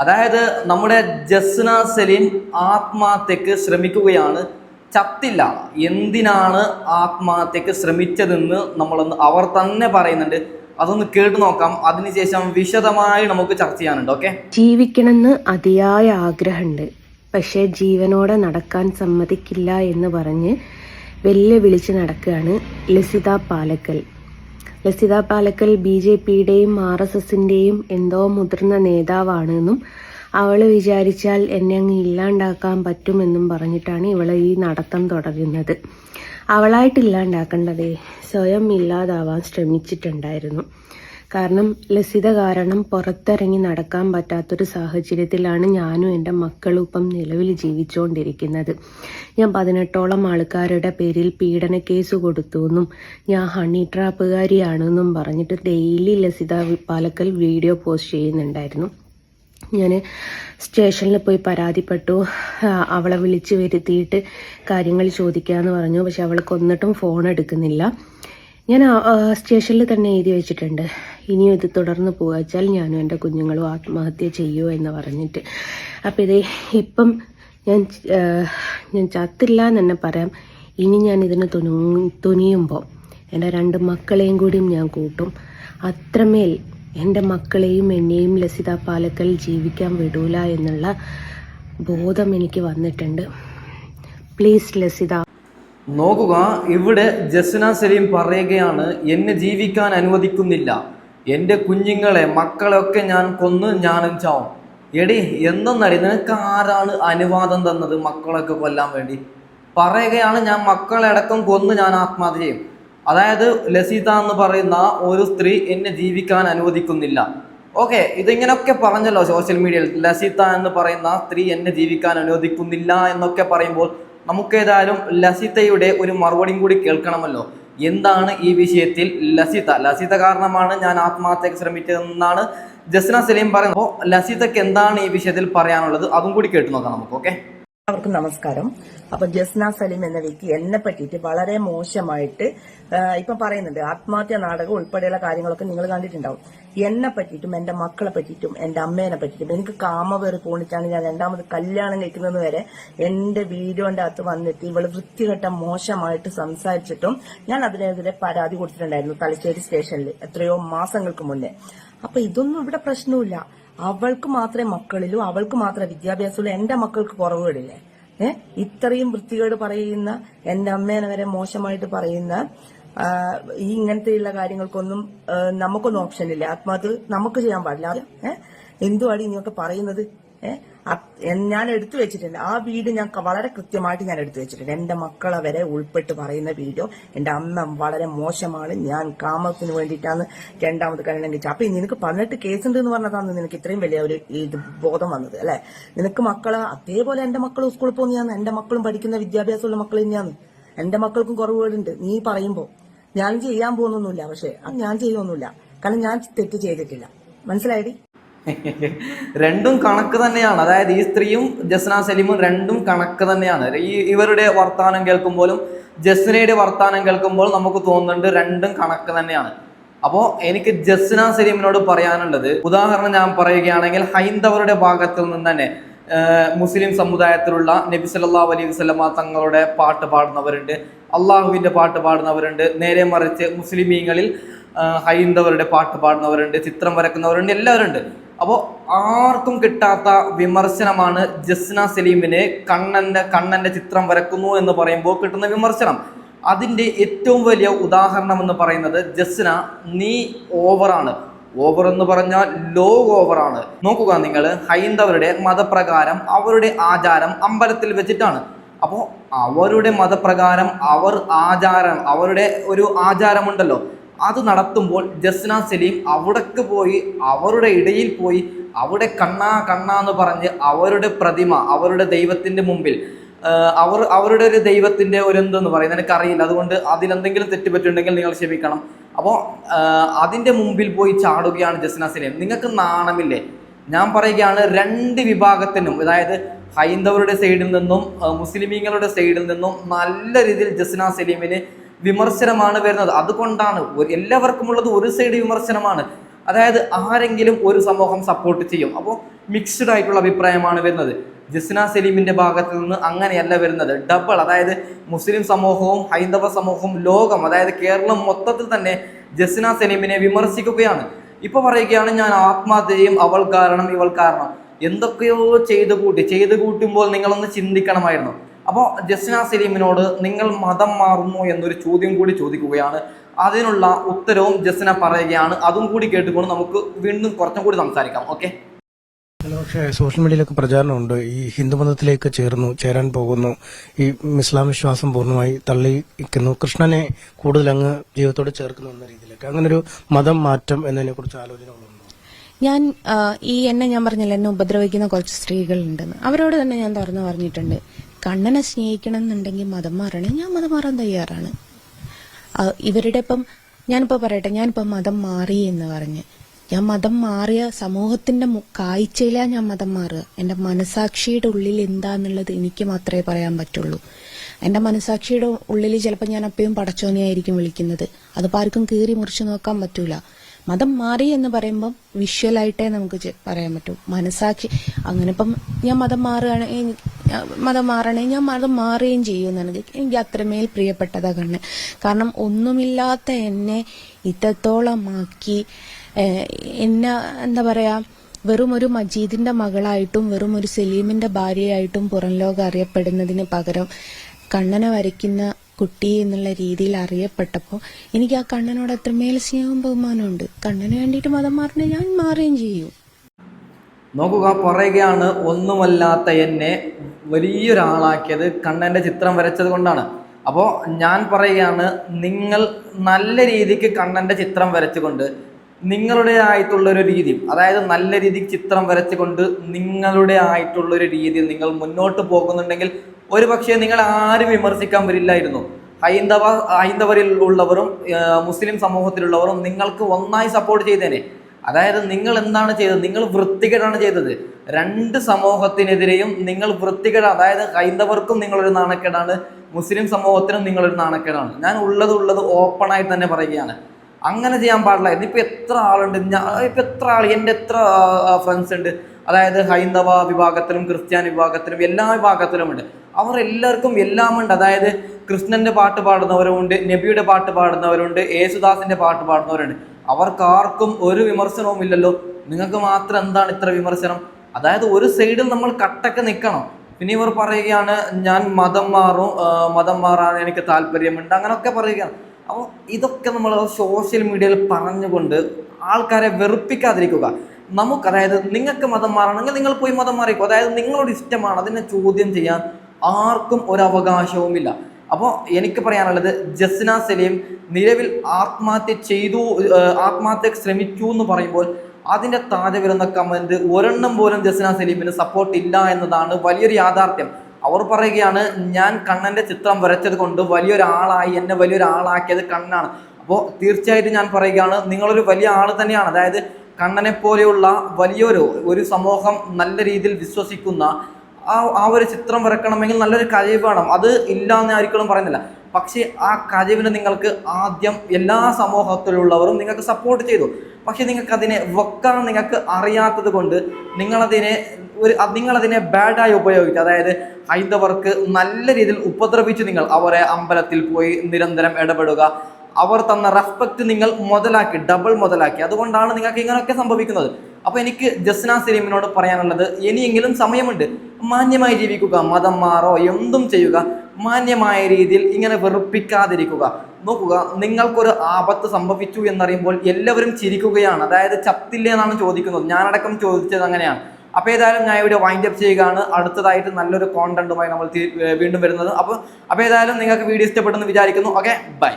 അതായത് നമ്മുടെ ജസ്ന സലീം ആത്മഹത്യക്ക് ശ്രമിക്കുകയാണ്. ചത്തില്ല. എന്തിനാണ് ആത്മഹത്യക്ക് ശ്രമിച്ചതെന്ന് നമ്മളൊന്ന് അവർ തന്നെ പറയുന്നുണ്ട്. അതൊന്ന് കേട്ടു നോക്കാം. അതിനുശേഷം വിശദമായി നമുക്ക് ചർച്ച ചെയ്യാനുണ്ട്. ഓക്കെ? ജീവിക്കണമെന്ന് അതിയായ ആഗ്രഹമുണ്ട്. പക്ഷേ ജീവനോടെ നടക്കാൻ സമ്മതിക്കില്ല എന്ന് പറഞ്ഞ് വെല്ലുവിളിച്ച് നടക്കുകയാണ് ലസിത പാലക്കൽ. ലസിത പാലക്കൽ ബി ജെ പിയുടെയും ആർ എസ് എസിന്റെയും എന്തോ മുതിർന്ന നേതാവാണെന്നും അവൾ വിചാരിച്ചാൽ എന്നെ അങ്ങ് ഇല്ലാണ്ടാക്കാൻ പറ്റുമെന്നും പറഞ്ഞിട്ടാണ് ഇവൾ ഈ നടത്തം തുടരുന്നത് അവളായിട്ട് ഇല്ലാണ്ടാക്കേണ്ടതേ? സ്വയം ഇല്ലാതാവാൻ ശ്രമിച്ചിട്ടുണ്ടായിരുന്നു. കാരണം ലസിത കാരണം പുറത്തിറങ്ങി നടക്കാൻ പറ്റാത്തൊരു സാഹചര്യത്തിലാണ് ഞാനും എന്റെ മക്കളും ഇപ്പം നിലവിൽ ജീവിച്ചുകൊണ്ടിരിക്കുന്നത്. ഞാൻ പതിനെട്ടോളം ആൾക്കാരുടെ പേരിൽ പീഡന കേസ് കൊടുത്തു എന്നും ഞാൻ ഹണി ട്രാപ്പുകാരിയാണെന്നും പറഞ്ഞിട്ട് daily Lasitha Palakkal video post ചെയ്യുന്നുണ്ടായിരുന്നു. ഞാൻ സ്റ്റേഷനിൽ പോയി പരാതിപ്പെട്ടു. അവളെ വിളിച്ചു വരുത്തിയിട്ട് കാര്യങ്ങൾ ചോദിക്കാമെന്ന് പറഞ്ഞു. പക്ഷെ അവൾക്ക് ഒന്നിട്ടും ഫോൺ എടുക്കുന്നില്ല. ഞാൻ സ്റ്റേഷനിൽ തന്നെ എഴുതി വെച്ചിട്ടുണ്ട്. ഇനിയും ഇത് തുടർന്ന് പോകാച്ചാൽ ഞാനും എന്റെ കുഞ്ഞുങ്ങളും ആത്മഹത്യ ചെയ്യുമോ എന്ന് പറഞ്ഞിട്ട്. അപ്പം ഇതേ ഇപ്പം ഞാൻ ഞാൻ ചത്തില്ല എന്ന് തന്നെ പറയാം. ഇനി ഞാൻ ഇതിന് തുനു തുനിയുമ്പോൾ എന്റെ രണ്ട് മക്കളെയും കൂടിയും ഞാൻ കൂട്ടും. അത്രമേൽ എന്റെ മക്കളെയും എന്നെയും ലസിത പാലക്കൽ ജീവിക്കാൻ വിടൂല എന്നുള്ള ബോധം എനിക്ക് വന്നിട്ടുണ്ട്. പ്ലീസ് ലസിത. നോക്കുക ഇവിടെ ജസ്ന സലീം പറയുകയാണ് എന്നെ ജീവിക്കാൻ അനുവദിക്കുന്നില്ല. എന്റെ കുഞ്ഞുങ്ങളെ മക്കളെയൊക്കെ ഞാൻ കൊന്ന് ഞാനും ചാവും. എടി എന്തെന്നടി നിനക്ക് ആരാണ് അനുവാദം തന്നത് മക്കളൊക്കെ കൊല്ലാൻ വേണ്ടി? പറയുകയാണ് ഞാൻ മക്കളെ അടക്കം കൊന്ന് ഞാൻ ആത്മഹത്യ ചെയ്യും. അതായത് ലസീത എന്ന് പറയുന്ന ഒരു സ്ത്രീ എന്നെ ജീവിക്കാൻ അനുവദിക്കുന്നില്ല. ഓക്കെ ഇതിങ്ങനെയൊക്കെ പറഞ്ഞല്ലോ സോഷ്യൽ മീഡിയയിൽ. ലസീത എന്ന് പറയുന്ന സ്ത്രീ എന്നെ ജീവിക്കാൻ അനുവദിക്കുന്നില്ല എന്നൊക്കെ പറയുമ്പോൾ നമുക്കേതായാലും ലസിതയുടെ ഒരു മറുപടിയും കൂടി കേൾക്കണമല്ലോ. എന്താണ് ഈ വിഷയത്തിൽ ലസിത? ലസിത കാരണമാണ് ഞാൻ ആത്മഹത്യക്ക് ശ്രമിച്ചതെന്നാണ് ജസ്ന സലീം പറയുന്നത്. അപ്പോൾ ലസിതയ്ക്ക് എന്താണ് ഈ വിഷയത്തിൽ പറയാനുള്ളത്? അതും കൂടി കേട്ടു നോക്കാം നമുക്ക് ഓക്കെ എല്ലാവർക്കും നമസ്കാരം. അപ്പൊ ജസ്ന സലീം എന്ന വ്യക്തി എന്നെ പറ്റിയിട്ട് വളരെ മോശമായിട്ട് ഇപ്പൊ പറയുന്നുണ്ട്. ആത്മഹത്യ നാടകം ഉൾപ്പെടെയുള്ള കാര്യങ്ങളൊക്കെ നിങ്ങൾ കണ്ടിട്ടുണ്ടാവും. എന്നെ പറ്റിയിട്ടും എന്റെ മക്കളെ പറ്റിയിട്ടും എന്റെ അമ്മേനെ പറ്റിയിട്ടും എനിക്ക് കാമവേറി പോണിച്ചാണ് ഞാൻ രണ്ടാമത് കല്യാണം കഴിക്കുന്നത് വരെ എന്റെ വീഡിയോന്റെ അകത്ത് വന്നിട്ട് ഇവൾ വൃത്തികെട്ട മോശമായിട്ട് സംസാരിച്ചിട്ടും ഞാൻ അതിനെതിരെ പരാതി കൊടുത്തിട്ടുണ്ടായിരുന്നു തലശ്ശേരി സ്റ്റേഷനിൽ എത്രയോ മാസങ്ങൾക്ക് മുന്നേ. അപ്പൊ ഇതൊന്നും ഇവിടെ പ്രശ്നമില്ല അവൾക്ക് മാത്രമേ മക്കളിലും അവൾക്ക് മാത്രമേ വിദ്യാഭ്യാസമുള്ളൂ. എന്റെ മക്കൾക്ക് കുറവുകളില്ലേ? ഏഹ് ഇത്രയും വൃത്തികേട് പറയുന്ന എന്റെ അമ്മേനെ വരെ മോശമായിട്ട് പറയുന്ന ഈ ഇങ്ങനത്തെയുള്ള കാര്യങ്ങൾക്കൊന്നും നമുക്കൊന്നും ഓപ്ഷൻ ഇല്ല. ആത്മഹത്യ നമുക്ക് ചെയ്യാൻ പാടില്ല. ഏഹ് എന്തുവാടി നീയൊക്കെ പറയുന്നത്? ഞാൻ എടുത്തു വെച്ചിട്ടുണ്ട്. ആ വീഡിയോ ഞാൻ വളരെ കൃത്യമായിട്ട് ഞാൻ എടുത്തു വെച്ചിട്ടുണ്ട്. എന്റെ മക്കളെ വരെ ഉൾപ്പെട്ട് പറയുന്ന വീഡിയോ എന്റെ അമ്മ വളരെ മോശമാണ്. ഞാൻ കാമത്തിന് വേണ്ടിയിട്ടാണ് രണ്ടാമത് കല്യാണം കഴിച്ചത്. അപ്പൊ നിനക്ക് പതിനെട്ട് കേസ് ഉണ്ട് എന്ന് പറഞ്ഞതാണ് നിനക്ക് ഇത്രയും വലിയ ഒരു ഇത് ബോധം വന്നത് അല്ലെ? നിനക്ക് മക്കളെ അതേപോലെ എന്റെ മക്കൾ സ്കൂളിൽ പോകുന്നതാണ് എന്റെ മക്കളും പഠിക്കുന്ന വിദ്യാഭ്യാസമുള്ള മക്കൾ തന്നെയാണ് എന്റെ മക്കൾക്കും കുറവുകളുണ്ട്. നീ പറയുമ്പോ ഞാൻ ചെയ്യാൻ പോകുന്നൊന്നുമില്ല. പക്ഷെ ഞാൻ ചെയ്യൊന്നുമില്ല കാരണം ഞാൻ തെറ്റ് ചെയ്തിട്ടില്ല. മനസ്സിലായടി? രണ്ടും കണക്ക് തന്നെയാണ്. അതായത് ഈ സ്ത്രീയും ജസ്ന സലീമും രണ്ടും കണക്ക് തന്നെയാണ്. ഈ ഇവരുടെ വർത്തമാനം കേൾക്കുമ്പോഴും ജസ്നയുടെ വർത്തമാനം കേൾക്കുമ്പോൾ നമുക്ക് തോന്നുന്നുണ്ട് രണ്ടും കണക്ക് തന്നെയാണ്. അപ്പോൾ എനിക്ക് ജസ്ന സലീമിനോട് പറയാനുള്ളത് ഉദാഹരണം ഞാൻ പറയുകയാണെങ്കിൽ ഹൈന്ദവരുടെ ഭാഗത്തിൽ നിന്ന് തന്നെ മുസ്ലിം സമുദായത്തിലുള്ള നബി സല്ലാ അലൈഹി വസ്ലമ തങ്ങളുടെ പാട്ട് പാടുന്നവരുണ്ട് അള്ളാഹുവിന്റെ പാട്ട് പാടുന്നവരുണ്ട് നേരെ മറിച്ച് മുസ്ലിമീങ്ങളിൽ ഹൈന്ദവരുടെ പാട്ട് പാടുന്നവരുണ്ട് ചിത്രം വരക്കുന്നവരുണ്ട് എല്ലാവരും ഉണ്ട് അപ്പോൾ ആർക്കും കിട്ടാത്ത വിമർശനമാണ് ജസ്ന സലീമിന് കണ്ണന്റെ കണ്ണന്റെ ചിത്രം വരക്കുന്നു എന്ന് പറയുമ്പോൾ കിട്ടുന്ന വിമർശനം. അതിന്റെ ഏറ്റവും വലിയ ഉദാഹരണം എന്ന് പറയുന്നത് ജസ്ന നീ ഓവറാണ് ഓവർ എന്ന് പറഞ്ഞാൽ ലോ ഓവറാണ് നോക്കുക നിങ്ങൾ ഹൈന്ദവരുടെ മതപ്രകാരം അവരുടെ ആചാരം അമ്പലത്തിൽ വെച്ചിട്ടാണ്. അപ്പോൾ അവരുടെ മതപ്രകാരം അവർ ആചാരം അവരുടെ ഒരു ആചാരമുണ്ടല്ലോ. അത് നടത്തുമ്പോൾ ജസ്ന സലീം അവിടേക്ക് പോയി അവരുടെ ഇടയിൽ പോയി അവിടെ കണ്ണാ കണ്ണാ എന്ന് പറഞ്ഞ് അവരുടെ പ്രതിമ അവരുടെ ദൈവത്തിന്റെ മുമ്പിൽ അവർ അവരുടെ ഒരു ദൈവത്തിന്റെ ഒരു എന്തെന്ന് പറയുന്നത് എനിക്കറിയില്ല അതുകൊണ്ട് അതിലെന്തെങ്കിലും തെറ്റുപറ്റുണ്ടെങ്കിൽ നിങ്ങൾ ക്ഷമിക്കണം. അപ്പോൾ അതിന്റെ മുമ്പിൽ പോയി ചാടുകയാണ് ജസ്ന സലീം. നിങ്ങൾക്ക് നാണമില്ലേ? ഞാൻ പറയുകയാണ് രണ്ട് വിഭാഗത്തിനും അതായത് ഹൈന്ദവരുടെ സൈഡിൽ നിന്നും മുസ്ലിമീങ്ങളുടെ സൈഡിൽ നിന്നും നല്ല രീതിയിൽ ജസ്ന സലീമിന് വിമർശനമാണ് വരുന്നത്. അതുകൊണ്ടാണ് എല്ലാവർക്കും ഉള്ളത് ഒരു സൈഡ് വിമർശനമാണ്. അതായത് ആരെങ്കിലും ഒരു സമൂഹം സപ്പോർട്ട് ചെയ്യും. അപ്പോൾ മിക്സ്ഡ് ആയിട്ടുള്ള അഭിപ്രായമാണ് വരുന്നത്. ജസ്ന സലീമിന്റെ ഭാഗത്ത് നിന്ന് അങ്ങനെയല്ല വരുന്നത്. ഡബിൾ അതായത് മുസ്ലിം സമൂഹവും ഹൈന്ദവ സമൂഹവും ലോകം അതായത് കേരളം മൊത്തത്തിൽ തന്നെ ജസ്ന സലീമിനെ വിമർശിക്കുകയാണ്. ഇപ്പൊ പറയുകയാണ് ഞാൻ ആത്മഹത്യയും അവൾ കാരണം ഇവൾ കാരണം. എന്തൊക്കെയോ ചെയ്തു കൂട്ടി ചെയ്തു കൂട്ടുമ്പോൾ നിങ്ങളൊന്ന് ചിന്തിക്കണമായിരുന്നു. അപ്പോൾ ജസ്ന സലീമിനോട് നിങ്ങൾ മതം മാറുന്നു എന്നൊരു ചോദ്യം കൂടി ചോദിക്കുകയാണ്. അതിനുള്ള ഉത്തരവും ജസ്ന പറയുകയാണ്. അതും കൂടി കേട്ടുകൊണ്ട് നമുക്ക് വീണ്ടും കുറച്ചും കൂടി സംസാരിക്കാം. ഓക്കെ? പക്ഷേ സോഷ്യൽ മീഡിയയിലൊക്കെ പ്രചാരണമുണ്ട്. ഈ ഹിന്ദുമതത്തിലേക്ക് ചേർന്നു ചേരാൻ പോകുന്നു. ഈ ഇസ്ലാം വിശ്വാസം പൂർണമായി തള്ളിക്കുന്നു കൃഷ്ണനെ കൂടുതൽ അങ്ങ് ജീവിതത്തോട് ചേർക്കുന്നു എന്ന രീതിയിലൊക്കെ. അങ്ങനൊരു ഒരു മതം മാറ്റം എന്നതിനെ കുറിച്ച് ആലോചനകളുണ്ടോ? ഞാൻ ഈ എന്നെ ഞാൻ പറഞ്ഞില്ല എന്നെ ഉപദ്രവിക്കുന്ന കുറച്ച് സ്ത്രീകളുണ്ടെന്ന്. അവരോട് തന്നെ ഞാൻ തുറന്നു പറഞ്ഞിട്ടുണ്ട്. കണ്ണനെ സ്നേഹിക്കണം എന്നുണ്ടെങ്കിൽ മതം മാറണേ. ഞാൻ മതം മാറാൻ തയ്യാറാണ്. ഇവരുടെ ഇപ്പം ഞാനിപ്പോൾ പറയട്ടെ ഞാനിപ്പോൾ മതം മാറി എന്ന് പറഞ്ഞ്. ഞാൻ മതം മാറിയ സമൂഹത്തിന്റെ കാഴ്ചയിലാ ഞാൻ മതം മാറുക. എന്റെ മനസാക്ഷിയുടെ ഉള്ളിൽ എന്താന്നുള്ളത് എനിക്ക് മാത്രമേ പറയാൻ പറ്റുള്ളൂ. എന്റെ മനസാക്ഷിയുടെ ഉള്ളിൽ ചിലപ്പോൾ ഞാൻ അപ്പയും പടച്ചോനെയായിരിക്കും വിളിക്കുന്നത്. അത് ആർക്കും കീറി മുറിച്ച് നോക്കാൻ പറ്റൂല. മതം മാറി എന്ന് പറയുമ്പം വിഷ്വലായിട്ടേ നമുക്ക് പറയാൻ പറ്റൂ. മനസാക്ഷി അങ്ങനെ ഇപ്പം ഞാൻ മതം മാറുകയാണെങ്കിൽ മതം മാറണേ ഞാൻ മതം മാറുകയും ചെയ്യും എനിക്ക് അത്രമേൽ പ്രിയപ്പെട്ടതാ കണ്ണ്. കാരണം ഒന്നുമില്ലാത്ത എന്നെ ഇത്രത്തോളമാക്കി എന്നെ എന്താ പറയാ വെറും ഒരു മജീദിന്റെ മകളായിട്ടും വെറും ഒരു സലീമിന്റെ ഭാര്യയായിട്ടും പുറം ലോകം അറിയപ്പെടുന്നതിന് പകരം കണ്ണനെ വരയ്ക്കുന്ന കുട്ടി എന്നുള്ള രീതിയിൽ അറിയപ്പെട്ടപ്പോൾ എനിക്ക് ആ കണ്ണനോട് അത്രമേൽ സ്നേഹവും ബഹുമാനമുണ്ട് കണ്ണന് വേണ്ടിയിട്ട് മതം മാറണേ ഞാൻ മാറുകയും ചെയ്യും. നോക്കുക പറയുകയാണ് ഒന്നുമല്ലാത്ത എന്നെ വലിയൊരാളാക്കിയത് കണ്ണന്റെ ചിത്രം വരച്ചത് കൊണ്ടാണ്. അപ്പോൾ ഞാൻ പറയുകയാണ് നിങ്ങൾ നല്ല രീതിക്ക് കണ്ണന്റെ ചിത്രം വരച്ചുകൊണ്ട് നിങ്ങളുടെ ആയിട്ടുള്ളൊരു രീതി അതായത് നല്ല രീതിക്ക് ചിത്രം വരച്ചുകൊണ്ട് നിങ്ങളുടെ ആയിട്ടുള്ളൊരു രീതി നിങ്ങൾ മുന്നോട്ട് പോകുന്നുണ്ടെങ്കിൽ ഒരു പക്ഷേ നിങ്ങൾ ആരും വിമർശിക്കാൻ വരില്ലായിരുന്നു. ഹൈന്ദവ ഹൈന്ദവരിൽ ഉള്ളവരും മുസ്ലിം സമൂഹത്തിലുള്ളവരും നിങ്ങൾക്ക് ഒന്നായി സപ്പോർട്ട് ചെയ്തേനെ. അതായത് നിങ്ങൾ എന്താണ് ചെയ്തത്? നിങ്ങൾ വൃത്തികേടാണ് ചെയ്തത്. രണ്ട് സമൂഹത്തിനെതിരെയും നിങ്ങൾ വൃത്തികേട് അതായത് ഹൈന്ദവർക്കും നിങ്ങളൊരു നാണക്കേടാണ് മുസ്ലിം സമൂഹത്തിനും നിങ്ങളൊരു നാണക്കേടാണ്. ഞാൻ ഉള്ളത് ഉള്ളത് ഓപ്പണായി തന്നെ പറയുകയാണ്. അങ്ങനെ ചെയ്യാൻ പാടില്ല. ഇന്നിപ്പോൾ എത്ര ആളുണ്ട്? ഞാൻ ഇപ്പം എത്ര ആൾ എന്റെ എത്ര ഫ്രണ്ട്സ് ഉണ്ട്. അതായത് ഹൈന്ദവ വിഭാഗത്തിലും ക്രിസ്ത്യാനി വിഭാഗത്തിലും എല്ലാ വിഭാഗത്തിലുമുണ്ട് അവർ എല്ലാവർക്കും എല്ലാം ഉണ്ട്. അതായത് കൃഷ്ണന്റെ പാട്ട് പാടുന്നവരുമുണ്ട് നബിയുടെ പാട്ട് പാടുന്നവരുണ്ട് യേശുദാസിന്റെ പാട്ട് പാടുന്നവരുണ്ട് അവർക്ക് ആർക്കും ഒരു വിമർശനവും ഇല്ലല്ലോ. നിങ്ങൾക്ക് മാത്രം എന്താണ് ഇത്ര വിമർശനം? അതായത് ഒരു സൈഡിൽ നമ്മൾ കട്ടൊക്കെ നിൽക്കണം. പിന്നെ ഇവർ പറയുകയാണ് ഞാൻ മതം മാറും മതം മാറാൻ എനിക്ക് താല്പര്യമുണ്ട് അങ്ങനെയൊക്കെ പറയുകയാണ്. അപ്പോൾ ഇതൊക്കെ നമ്മൾ സോഷ്യൽ മീഡിയയിൽ പറഞ്ഞുകൊണ്ട് ആൾക്കാരെ വെറുപ്പിക്കാതിരിക്കുക. നമുക്ക് അതായത് നിങ്ങൾക്ക് മതം മാറണമെങ്കിൽ നിങ്ങൾ പോയി മതം മാറിക്കോ. അതായത് നിങ്ങളോട് ഇഷ്ടമാണ് അതിനെ ചോദ്യം ചെയ്യാൻ ആർക്കും ഒരു അവകാശവുമില്ല. അപ്പോൾ എനിക്ക് പറയാനുള്ളത് ജസ്ന സലീം നിലവിൽ ആത്മഹത്യ ചെയ്തു ആത്മഹത്യ ശ്രമിച്ചു എന്ന് പറയുമ്പോൾ അതിന്റെ താഴെ വരുന്ന കമന്റ് ഒരെണ്ണം പോലും ജസ്ന സലീമിന് സപ്പോർട്ട് ഇല്ല എന്നതാണ് വലിയൊരു യാഥാർത്ഥ്യം. അവർ പറയുകയാണ് ഞാൻ കണ്ണന്റെ ചിത്രം വരച്ചത് കൊണ്ട് വലിയൊരാളായി എന്നെ വലിയൊരാളാക്കിയത് കണ്ണാണ്. അപ്പോൾ തീർച്ചയായിട്ടും ഞാൻ പറയുകയാണ് നിങ്ങളൊരു വലിയ ആൾ തന്നെയാണ്. അതായത് കണ്ണനെ പോലെയുള്ള വലിയൊരു ഒരു സമൂഹം നല്ല രീതിയിൽ വിശ്വസിക്കുന്ന ആ ആ ഒരു ചിത്രം വരക്കണമെങ്കിൽ നല്ലൊരു കഴിവ് വേണം. അത് ഇല്ല എന്ന് ഒരിക്കലും പറയുന്നില്ല. പക്ഷേ ആ കഴിവിനെ നിങ്ങൾക്ക് ആദ്യം എല്ലാ സമൂഹത്തിലുള്ളവരും നിങ്ങൾക്ക് സപ്പോർട്ട് ചെയ്തു. പക്ഷേ നിങ്ങൾക്ക് അതിനെ വെക്കാൻ നിങ്ങൾക്ക് അറിയാത്തത് കൊണ്ട് നിങ്ങളതിനെ ഒരു നിങ്ങളതിനെ ബാഡായി ഉപയോഗിച്ചു അതായത് ഹൈന്ദവർക്ക് നല്ല രീതിയിൽ ഉപദ്രവിച്ച് നിങ്ങൾ അവരെ അമ്പലത്തിൽ പോയി നിരന്തരം ഇടപെടുക. അവർ തന്ന റെസ്പെക്റ്റ് നിങ്ങൾ മുതലാക്കി ഡബിൾ മുതലാക്കി. അതുകൊണ്ടാണ് നിങ്ങൾക്ക് ഇങ്ങനെയൊക്കെ സംഭവിക്കുന്നത്. അപ്പൊ എനിക്ക് ജസ്ന സലീമിനോട് പറയാനുള്ളത് ഇനിയെങ്കിലും സമയമുണ്ട്. മാന്യമായി ജീവിക്കുക മതം മാറോ എന്തും ചെയ്യുക മാന്യമായ രീതിയിൽ ഇങ്ങനെ വെറുപ്പിക്കാതിരിക്കുക. നോക്കുക നിങ്ങൾക്കൊരു ആപത്ത് സംഭവിച്ചു എന്നറിയുമ്പോൾ എല്ലാവരും ചിരിക്കുകയാണ്. അതായത് ചത്തില്ലേ എന്നാണ് ചോദിക്കുന്നത്. ഞാനടക്കം ചോദിച്ചത് അങ്ങനെയാണ്. അപ്പോൾ ഏതായാലും ഞാൻ ഇവിടെ വൈൻഡ് അപ്പ് ചെയ്യുകയാണ്. അടുത്തതായിട്ട് നല്ലൊരു കോണ്ടന്റുമായി നമ്മൾ വീണ്ടും വരുന്നത്. അപ്പോൾ അപ്പോൾ ഏതായാലും നിങ്ങൾക്ക് വീഡിയോ ഇഷ്ടപ്പെട്ടെന്ന് വിചാരിക്കുന്നു. Okay bye